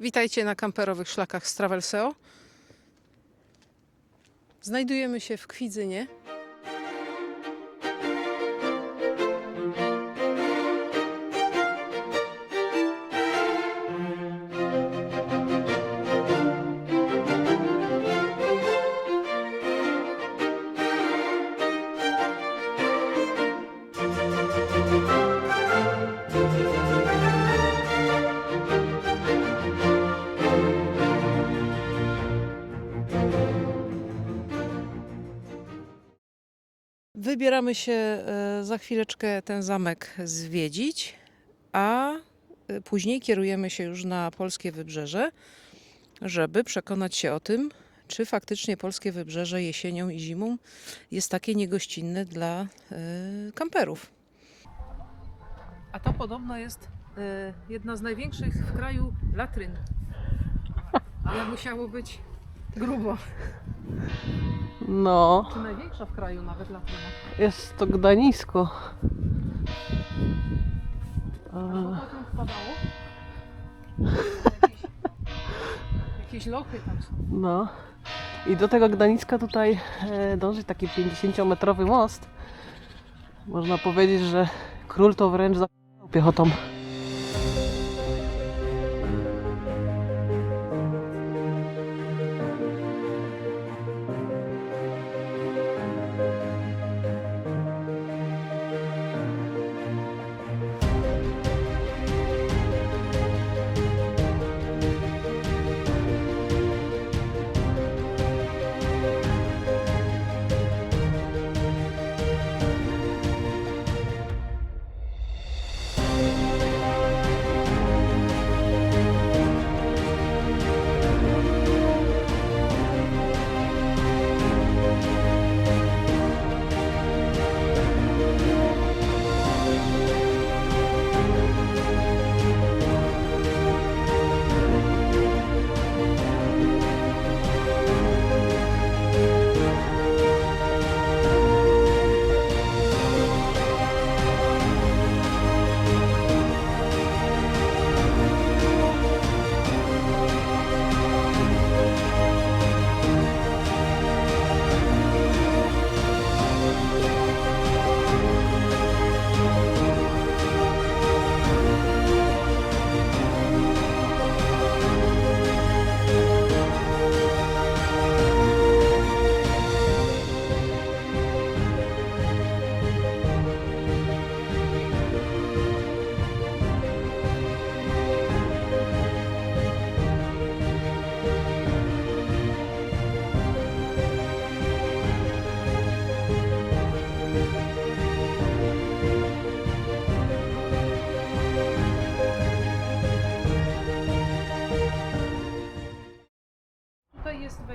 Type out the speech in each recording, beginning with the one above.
witajcie na kamperowych szlakach z Travelseo. Znajdujemy się w Kwidzynie. Wybieramy się e, za chwileczkę ten zamek zwiedzić, a e, później kierujemy się już na polskie wybrzeże, żeby przekonać się o tym, czy faktycznie polskie wybrzeże jesienią i zimą jest takie niegościnne dla e, kamperów. A to podobno jest jedna z największych w kraju latryn. Ale musiało być grubo. No, Czy największa w kraju nawet latryna? jest to Gdanisko. A to potem wpadało? Jakieś, jakieś lochy tam są. No. I do tego Gdaniska tutaj e, dąży taki 50-metrowy most. Można powiedzieć, że król to wręcz zapał piechotą.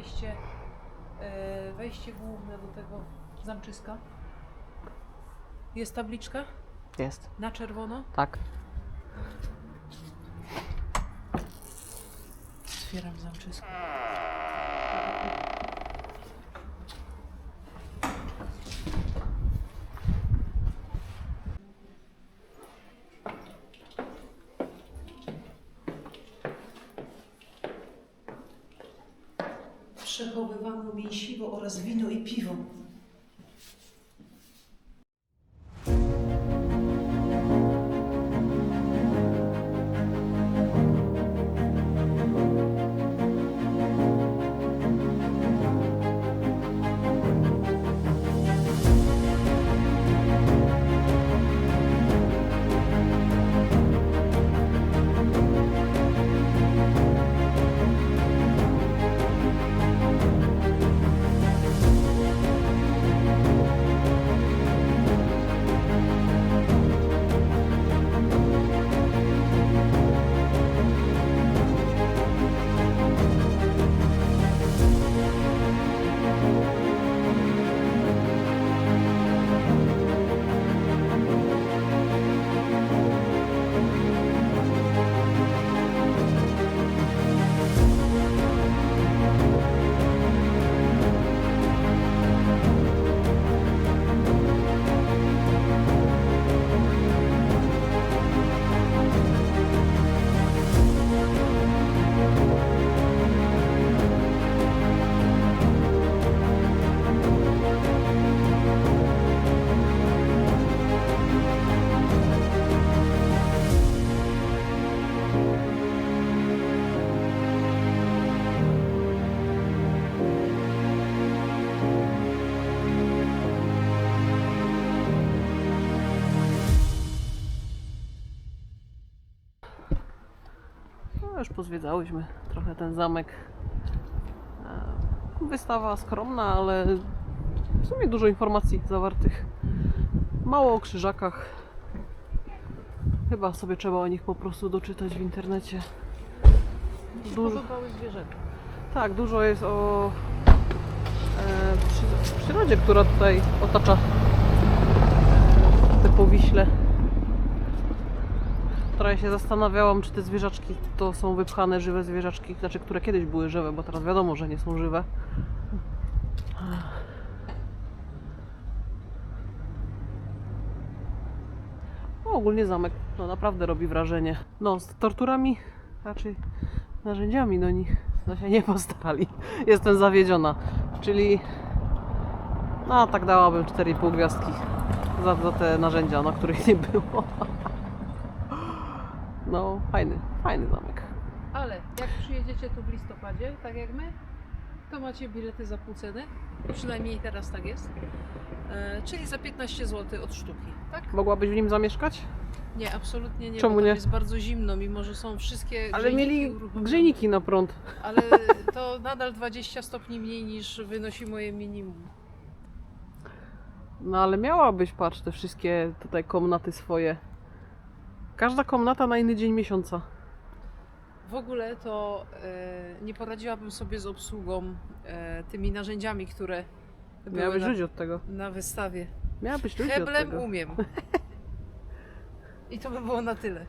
Wejście, e, wejście główne do tego zamczyska. Jest tabliczka Jest. na czerwono. Tak. Otwieram zamczysko. Przechowywano mięsiwo oraz wino i piwo. Pozwiedzałyśmy trochę ten zamek. E, Wystawa skromna, ale w sumie dużo informacji zawartych. Mało o krzyżakach. Chyba sobie trzeba o nich po prostu doczytać w internecie. Dużo, zwierzęta. tak, dużo jest o e, przy, przyrodzie, która tutaj otacza te powiśle. Trochę się zastanawiałam, czy te zwierzaczki to są wypchane żywe zwierzaczki, znaczy które kiedyś były żywe, bo teraz wiadomo, że nie są żywe. No, ogólnie zamek no, naprawdę robi wrażenie. No, z torturami, raczej narzędziami do nich no się nie postarali. Jestem zawiedziona. Czyli no tak dałabym 4,5 gwiazdki za, za te narzędzia, na których nie było. No, fajny, fajny zamek. Ale jak przyjedziecie tu w listopadzie, tak jak my, to macie bilety za pół ceny. Przynajmniej teraz tak jest. E, czyli za 15 zł od sztuki. Tak? Mogłabyś w nim zamieszkać? Nie, absolutnie nie. Czemu bo tam nie? jest bardzo zimno, mimo że są wszystkie. Ale grzejniki mieli uruchomione. grzejniki na prąd. Ale to nadal 20 stopni mniej niż wynosi moje minimum. No ale miałabyś, patrz, te wszystkie tutaj komnaty swoje. Każda komnata na inny dzień miesiąca. W ogóle to e, nie poradziłabym sobie z obsługą e, tymi narzędziami, które były Miałabyś na, ludzi od tego. na wystawie. Miałabyś ludzi od Heblem tego. umiem. I to by było na tyle.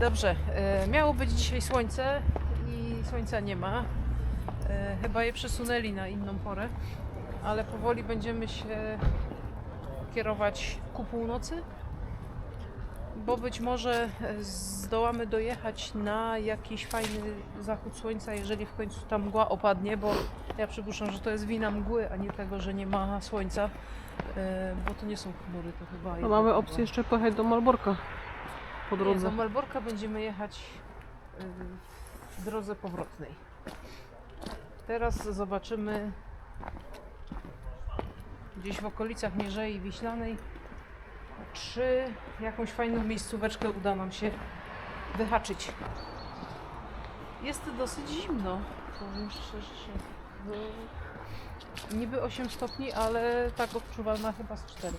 Dobrze, e, miało być dzisiaj słońce i słońca nie ma. E, chyba je przesunęli na inną porę, ale powoli będziemy się kierować ku północy, bo być może e, zdołamy dojechać na jakiś fajny zachód słońca, jeżeli w końcu ta mgła opadnie, bo ja przypuszczam, że to jest wina mgły, a nie tego, że nie ma słońca, e, bo to nie są chmury, to chyba... No mamy opcję jeszcze pojechać do Malborka po Nie, drodze. do Malborka będziemy jechać y, w drodze powrotnej. Teraz zobaczymy gdzieś w okolicach Mierzei Wiślanej, czy jakąś fajną miejscóweczkę uda nam się wyhaczyć. Jest dosyć zimno, powiem szczerze. bo Niby 8 stopni, ale tak odczuwalna chyba z 4.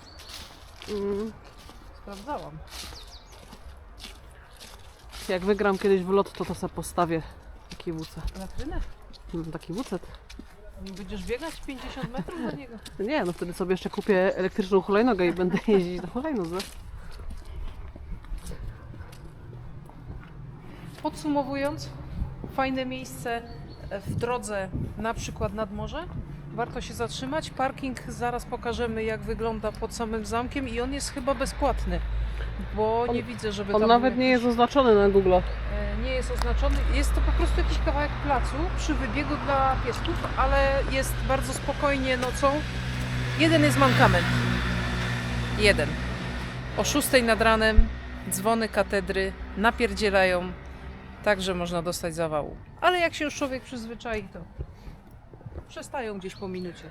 Mm. Sprawdzałam. Jak wygram kiedyś w lot, to to sobie postawię taki wucet. Latrynę? Mm, Taki wucet. Nie Będziesz biegać 50 metrów do niego? Nie, no wtedy sobie jeszcze kupię elektryczną hulajnogę i będę jeździć na hulajnodze. Podsumowując, fajne miejsce w drodze, na przykład nad morze. Warto się zatrzymać. Parking zaraz pokażemy, jak wygląda pod samym zamkiem i on jest chyba bezpłatny, bo On- nie widzę, żeby On tam nawet był nie jest oznaczony na Google'ach. Nie jest oznaczony. Jest to po prostu jakiś kawałek placu przy wybiegu dla piesków, ale jest bardzo spokojnie nocą. Jeden jest mankament. Jeden. O 6 nad ranem dzwony katedry napierdzielają, tak że można dostać zawału. Ale jak się już człowiek przyzwyczai, to przestają gdzieś po minucie.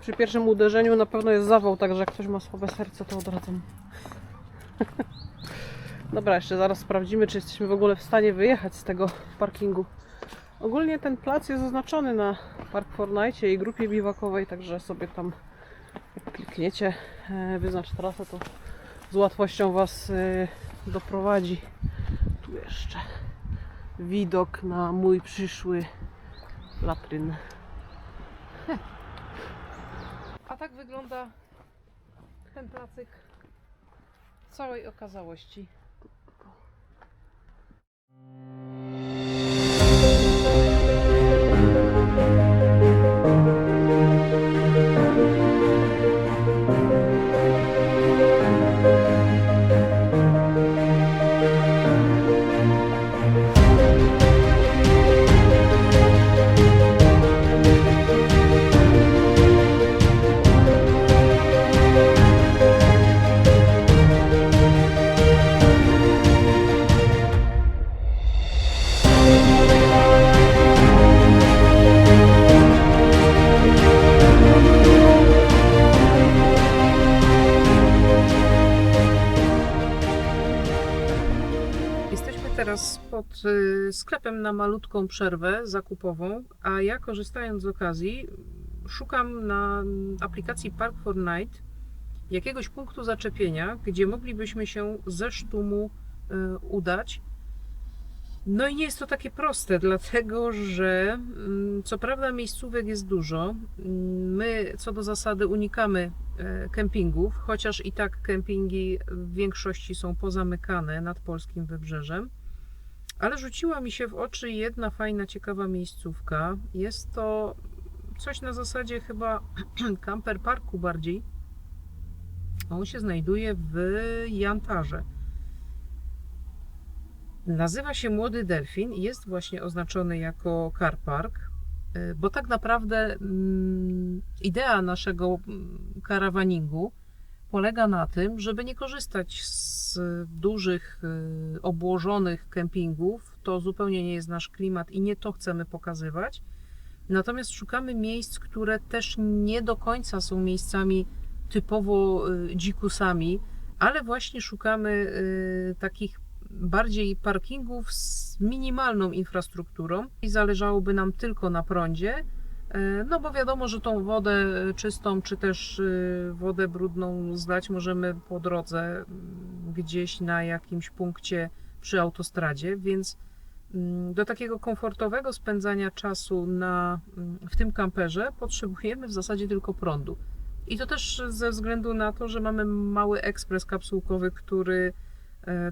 Przy pierwszym uderzeniu na pewno jest zawał, także jak ktoś ma słabe serce, to odradzam. Dobra, jeszcze zaraz sprawdzimy, czy jesteśmy w ogóle w stanie wyjechać z tego parkingu. Ogólnie ten plac jest oznaczony na Park Fortnite i grupie biwakowej, także sobie tam jak klikniecie e, wyznacz trasę, to z łatwością Was e, doprowadzi. Tu jeszcze widok na mój przyszły latryn. A tak wygląda ten placyk w całej okazałości. うん。Teraz po pod y, sklepem na malutką przerwę zakupową, a ja korzystając z okazji szukam na aplikacji Park for Night jakiegoś punktu zaczepienia, gdzie moglibyśmy się ze sztumu y, udać. No i nie jest to takie proste, dlatego że mm, co prawda miejscówek jest dużo. My co do zasady unikamy e, kempingów, chociaż i tak kempingi w większości są pozamykane nad polskim wybrzeżem. Ale rzuciła mi się w oczy jedna fajna, ciekawa miejscówka. Jest to coś na zasadzie chyba camper parku bardziej. On się znajduje w Jantarze. Nazywa się Młody Delfin i jest właśnie oznaczony jako car park, y, bo tak naprawdę mm, idea naszego mm, karawaningu polega na tym, żeby nie korzystać z dużych, y, obłożonych kempingów. To zupełnie nie jest nasz klimat i nie to chcemy pokazywać. Natomiast szukamy miejsc, które też nie do końca są miejscami typowo y, dzikusami, ale właśnie szukamy y, takich bardziej parkingów z minimalną infrastrukturą i zależałoby nam tylko na prądzie. E, No bo wiadomo, że tą wodę e, czystą czy też y, wodę brudną zlać możemy po drodze mm, gdzieś na jakimś punkcie przy autostradzie, więc mm, do takiego komfortowego spędzania czasu na, mm, w tym kamperze potrzebujemy w zasadzie tylko prądu. I to też ze względu na to, że mamy mały ekspres kapsułkowy, który e,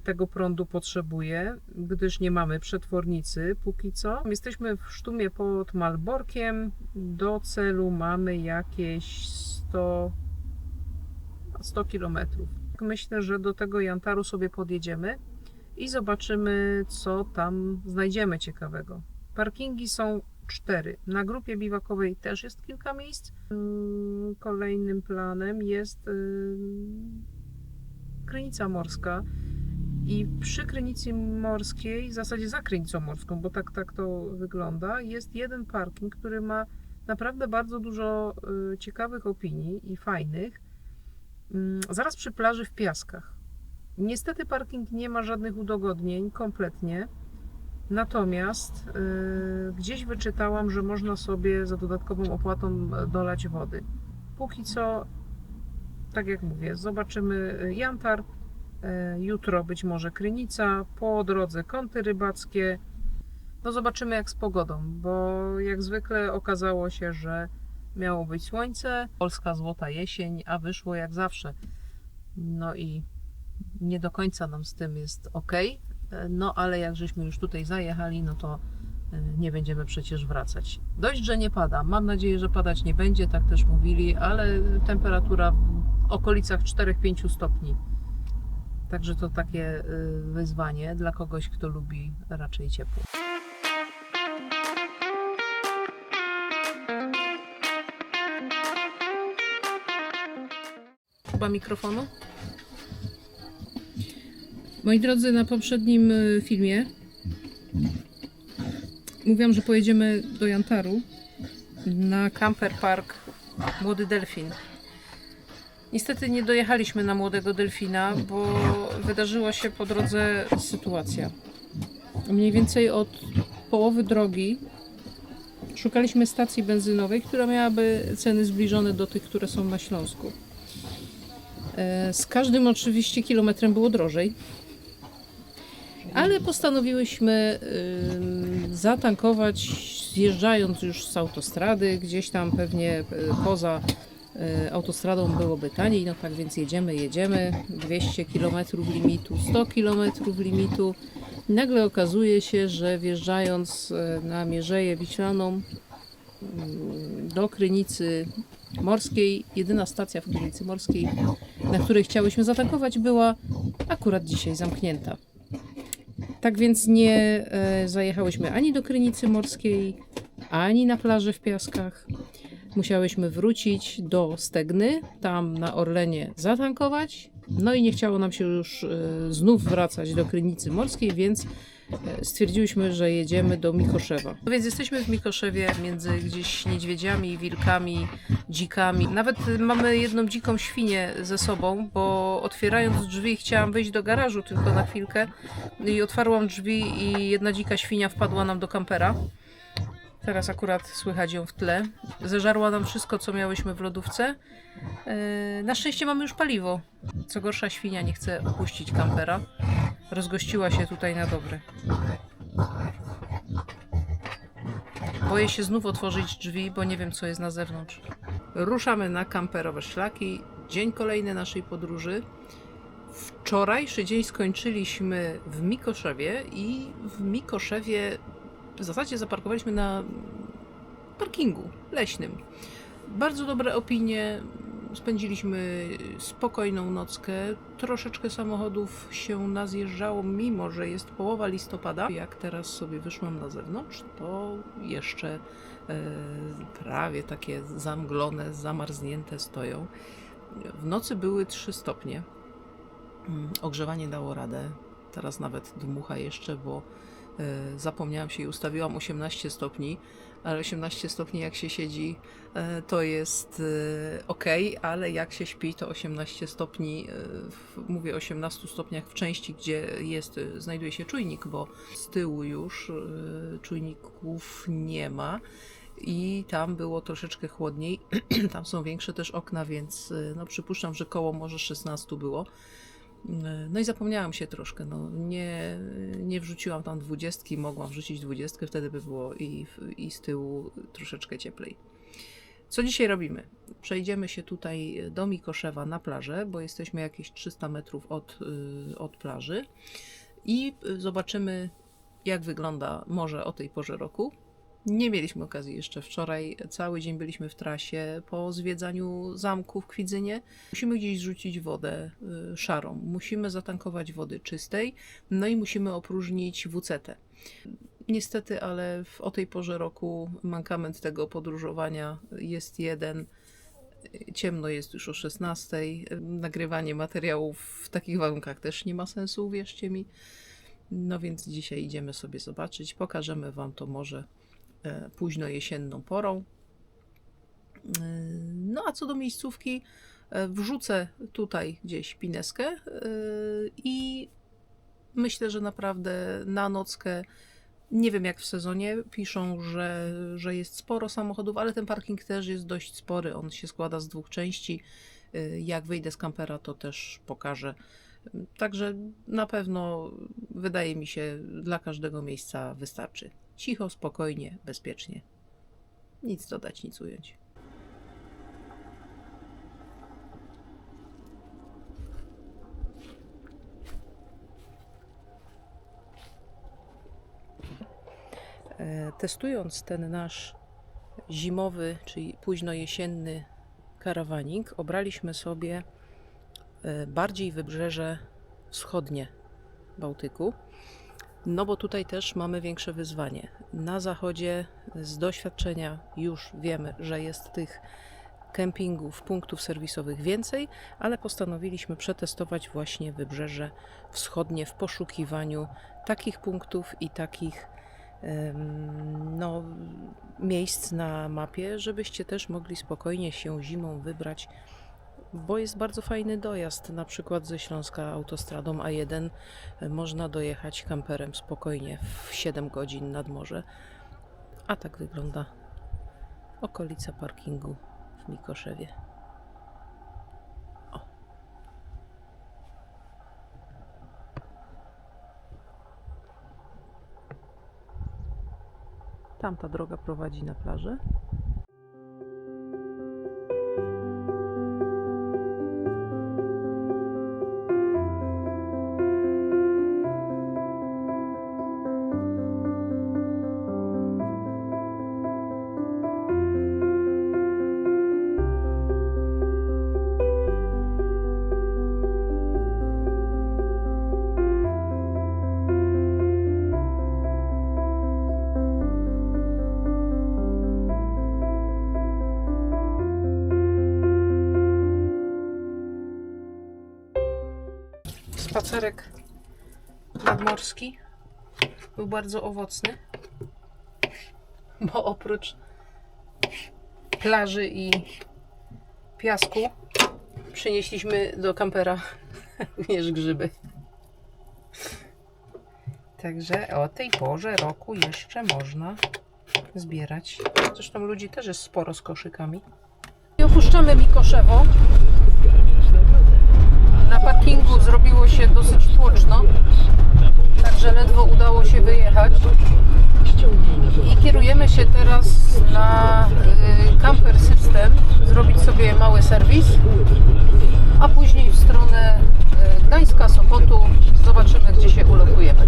tego prądu potrzebuje, gdyż nie mamy przetwornicy póki co. Jesteśmy w sztumie pod Malborkiem. Do celu mamy jakieś 100, 100 kilometrów. Myślę, że do tego Jantaru sobie podjedziemy i zobaczymy, co tam znajdziemy ciekawego. Parkingi są cztery. Na grupie biwakowej też jest kilka miejsc. Mm, Kolejnym planem jest Krynica Morska. I przy Krynicy Morskiej, w zasadzie za Krynicą Morską, bo tak, tak to wygląda, jest jeden parking, który ma naprawdę bardzo dużo y, ciekawych opinii i fajnych. Ym, Zaraz przy plaży w Piaskach. Niestety parking nie ma żadnych udogodnień kompletnie. Natomiast y, gdzieś wyczytałam, że można sobie za dodatkową opłatą e, dolać wody. Póki co, tak jak mówię, zobaczymy y, Jantar, jutro być może Krynica, po drodze kąty rybackie. No zobaczymy jak z pogodą, bo jak zwykle okazało się, że miało być słońce, polska złota jesień, a wyszło jak zawsze. No i nie do końca nam z tym jest ok. No ale jak żeśmy już tutaj zajechali, no to e, nie będziemy przecież wracać. Dość, że nie pada. Mam nadzieję, że padać nie będzie, tak też mówili, ale temperatura w okolicach 4-5 stopni. Także to takie y, wyzwanie dla kogoś, kto lubi raczej ciepło. Chyba mikrofonu? Moi drodzy, na poprzednim y, filmie mówiłam, że pojedziemy do Jantaru na camper park Młody Delfin. Niestety nie dojechaliśmy na Młodego Delfina, bo wydarzyła się po drodze sytuacja. Mniej więcej od połowy drogi szukaliśmy stacji benzynowej, która miałaby ceny zbliżone do tych, które są na Śląsku. E, Z każdym oczywiście kilometrem było drożej. Ale postanowiłyśmy zatankować, zjeżdżając już z autostrady, gdzieś tam pewnie y, poza autostradą byłoby taniej, no tak więc jedziemy, jedziemy, 200 km limitu, 100 km limitu. Nagle okazuje się, że wjeżdżając y, na Mierzeję Wiślaną ym, do Krynicy Morskiej, jedyna stacja w Krynicy Morskiej, na której chciałyśmy zatankować, była akurat dzisiaj zamknięta. Tak więc nie zajechałyśmy ani do Krynicy Morskiej, ani na plażę w Piaskach. Musiałyśmy wrócić do Stegny, tam na Orlenie zatankować. No i nie chciało nam się już e, znów wracać do Krynicy Morskiej, więc e, stwierdziłyśmy, że jedziemy do Mikoszewa. No więc jesteśmy w Mikoszewie między gdzieś niedźwiedziami, wilkami, dzikami. Nawet mamy jedną dziką świnię ze sobą, bo otwierając drzwi chciałam wyjść do garażu tylko na chwilkę i otwarłam drzwi i jedna dzika świnia wpadła nam do kampera. Teraz akurat słychać ją w tle. Zeżarła nam wszystko, co miałyśmy w lodówce. Yy, Na szczęście mamy już paliwo. Co gorsza, świnia nie chce opuścić kampera. Rozgościła się tutaj na dobre. Boję się znów otworzyć drzwi, bo nie wiem, co jest na zewnątrz. Ruszamy na kamperowe szlaki. Dzień kolejny naszej podróży. Wczorajszy dzień skończyliśmy w Mikoszewie i w Mikoszewie w zasadzie zaparkowaliśmy na parkingu leśnym. Bardzo dobre opinie. Spędziliśmy spokojną nockę. Troszeczkę samochodów się nazjeżdżało, mimo że jest połowa listopada. Jak teraz sobie wyszłam na zewnątrz, to jeszcze e, prawie takie zamglone, zamarznięte stoją. W nocy były 3 stopnie. Mm, Ogrzewanie dało radę. Teraz nawet dmucha jeszcze, bo e, zapomniałam się i ustawiłam 18 stopni, ale 18 stopni jak się siedzi e, to jest ok, ale jak się śpi to 18 stopni, e, mówię o 18 stopniach w części, gdzie jest, e, znajduje się czujnik, bo z tyłu już e, czujników nie ma. I tam było troszeczkę chłodniej. tam są większe też okna, więc e, no, przypuszczam, że koło może 16 było. No i zapomniałam się troszkę. No, nie, nie wrzuciłam tam dwudziestki, mogłam wrzucić dwudziestkę, wtedy by było i, i z tyłu troszeczkę cieplej. Co dzisiaj robimy? Przejdziemy się tutaj do Mikoszewa na plażę, bo jesteśmy jakieś 300 metrów od, y, od plaży i y, zobaczymy, jak wygląda morze o tej porze roku. Nie mieliśmy okazji jeszcze wczoraj. Cały dzień byliśmy w trasie po zwiedzaniu zamku w Kwidzynie. Musimy gdzieś zrzucić wodę y, szarą. Musimy zatankować wody czystej. No i musimy opróżnić WC-tę. Niestety, ale w, o tej porze roku mankament tego podróżowania jest jeden. Ciemno jest już o 16. Nagrywanie materiałów w takich warunkach też nie ma sensu, wierzcie mi. No więc dzisiaj idziemy sobie zobaczyć. Pokażemy Wam to może późno jesienną porą. E, No a co do miejscówki, e, wrzucę tutaj gdzieś pineskę e, i myślę, że naprawdę na nockę, nie wiem jak w sezonie, piszą, że, że jest sporo samochodów, ale ten parking też jest dość spory. On się składa z dwóch części. E, Jak wyjdę z kampera, to też pokażę. Także na pewno wydaje mi się, dla każdego miejsca wystarczy. Cicho, spokojnie, bezpiecznie. Nic dodać, nic ująć. E, Testując ten nasz zimowy, czyli późno jesienny karawanik, obraliśmy sobie e, bardziej wybrzeże wschodnie Bałtyku. No bo tutaj też mamy większe wyzwanie. Na zachodzie z doświadczenia już wiemy, że jest tych kempingów, punktów serwisowych więcej, ale postanowiliśmy przetestować właśnie wybrzeże wschodnie w poszukiwaniu takich punktów i takich no, miejsc na mapie, żebyście też mogli spokojnie się zimą wybrać bo jest bardzo fajny dojazd, na przykład ze Śląska autostradą A1 e, można dojechać kamperem spokojnie w 7 godzin nad morze. A tak wygląda okolica parkingu w Mikoszewie. O. Tamta droga prowadzi na plażę. Spacerek nadmorski. był bardzo owocny, bo oprócz plaży i piasku przynieśliśmy do kampera również grzyby. Także o tej porze roku jeszcze można zbierać. Zresztą ludzi też jest sporo z koszykami. I opuszczamy Mikoszewo na parkingu zrobiło się dosyć tłoczno, także ledwo udało się wyjechać. I kierujemy się teraz na y, Camper System, zrobić sobie mały serwis, a później w stronę y, Gdańska, Sopotu. Zobaczymy, gdzie się ulokujemy.